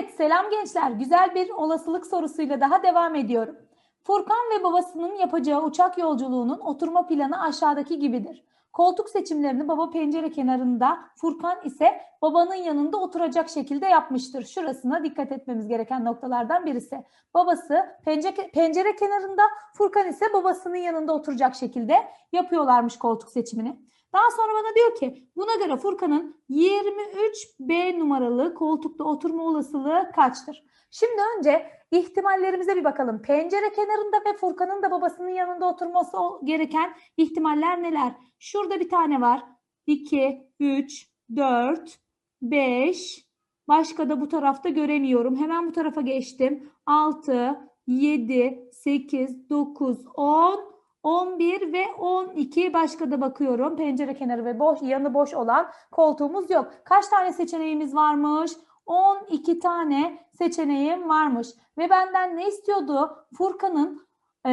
Evet, selam gençler. Güzel bir olasılık sorusuyla daha devam ediyorum. Furkan ve babasının yapacağı uçak yolculuğunun oturma planı aşağıdaki gibidir. Koltuk seçimlerini baba pencere kenarında, Furkan ise babanın yanında oturacak şekilde yapmıştır. Şurasına dikkat etmemiz gereken noktalardan birisi. Babası pencere, pencere kenarında, Furkan ise babasının yanında oturacak şekilde yapıyorlarmış koltuk seçimini. Daha sonra bana diyor ki buna göre Furkan'ın 23B numaralı koltukta oturma olasılığı kaçtır? Şimdi önce ihtimallerimize bir bakalım. Pencere kenarında ve Furkan'ın da babasının yanında oturması gereken ihtimaller neler? Şurada bir tane var. 2, 3, 4, 5. Başka da bu tarafta göremiyorum. Hemen bu tarafa geçtim. 6, 7, 8, 9, 10, 11 ve 12 başka da bakıyorum. Pencere kenarı ve boş yanı boş olan koltuğumuz yok. Kaç tane seçeneğimiz varmış? 12 tane seçeneğim varmış. Ve benden ne istiyordu? Furkan'ın e,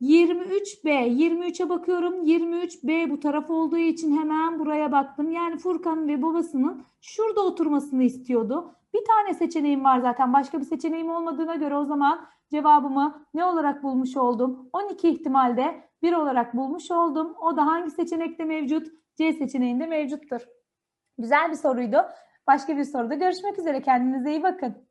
23B. 23'e bakıyorum. 23B bu taraf olduğu için hemen buraya baktım. Yani Furkan ve babasının şurada oturmasını istiyordu. Bir tane seçeneğim var zaten. Başka bir seçeneğim olmadığına göre o zaman cevabımı ne olarak bulmuş oldum? 12 ihtimalde 1 olarak bulmuş oldum. O da hangi seçenekte mevcut? C seçeneğinde mevcuttur. Güzel bir soruydu. Başka bir soruda görüşmek üzere. Kendinize iyi bakın.